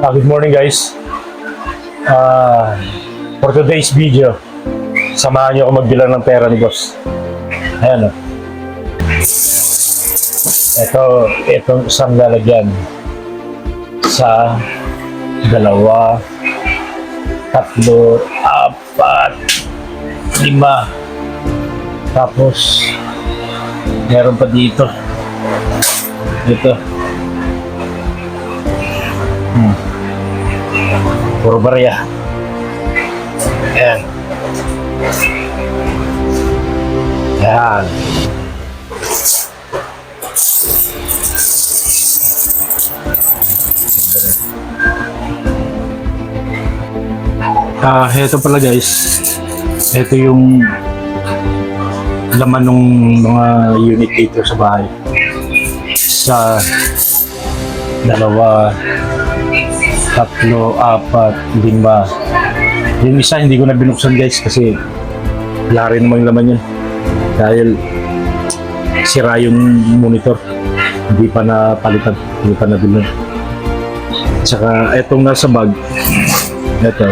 Ah, good morning guys. Ah, for today's video, samahan niyo ako magbilang ng pera ni boss. Ayan o. Ito, itong isang lalagyan. Sa dalawa, tatlo, apat, lima. Tapos, meron pa dito. Dito. Hmm. Puro barya. Ayan. Ayan. Ah, heto pala guys. Ito yung laman ng mga unit dito sa bahay. Sa dalawa, tatlo, apat, lima. Yung isa hindi ko na binuksan guys kasi wala rin namang laman yun. Dahil sira yung monitor. Hindi pa napalitan. Hindi pa nabilan. Tsaka etong nasa bag. Ito.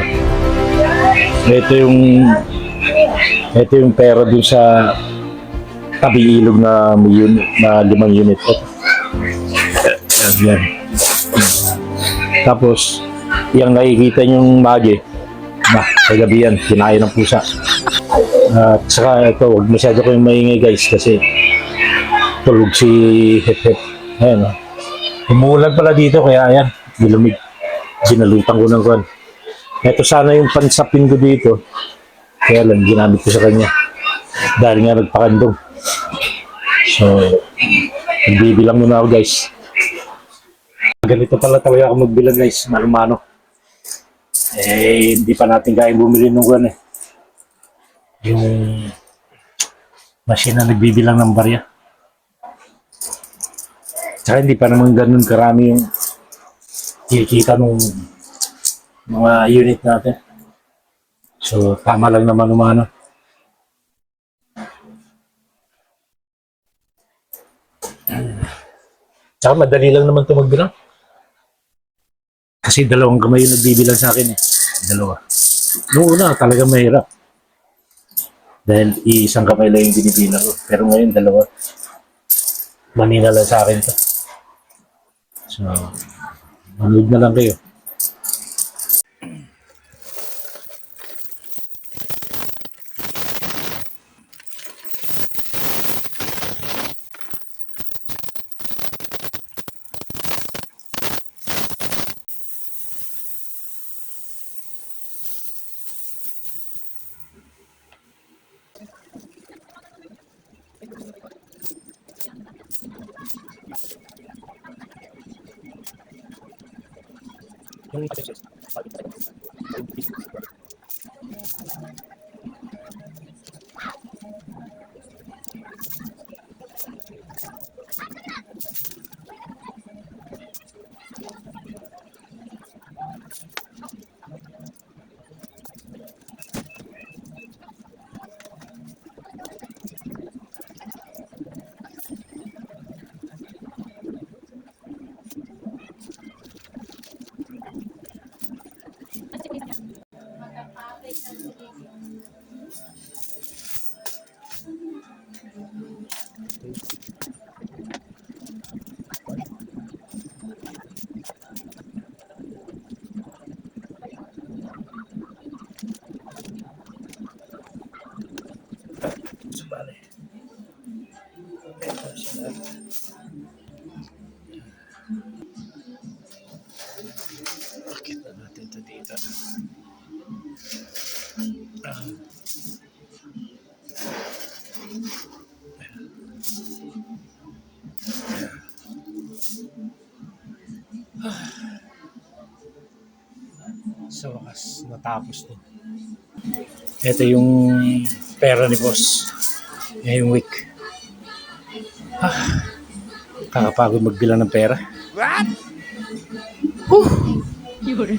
Ito yung ito yung pera dun sa tabi ilog na na limang unit. Ito. Yan. Tapos, yung nakikita niyong magi, na, kagabi yan, kinain ng pusa. At saka ito, huwag masyado kayong maingay guys kasi tulog si Hep Hep. Ayan, oh. Umuulan pala dito kaya ayan, dilumig. Ginalutan ko ng kwan. Ito sana yung pansapin ko dito. Kaya lang, ginamit ko sa kanya. Dahil nga nagpakandong. So, nagbibilang muna ako guys. Ganito pala talaga ako magbilang guys, mano-mano. Eh, hindi pa natin kaya bumili ng guwan eh. Yung machine na nagbibilang ng barya. Tsaka hindi pa naman ganun karami yung kikita ng mga unit natin. So, tama lang naman umano. Tsaka madali lang naman ito magbilang. Kasi dalawang kamay yung nagbibilang sa akin eh. Dalawa. Noong una, talaga mahirap. Dahil iisang kamay lang yung binibilang ko. Pero ngayon, dalawa. Manina lang sa akin to. So, manood na lang kayo. muitas. Subali. Ito sila. Pakita natin ito dito. Ah. Sa wakas, natapos din. Ito yung pera ni boss. Ngayong week. Ah, kakapagod magbilang ng pera. Yun.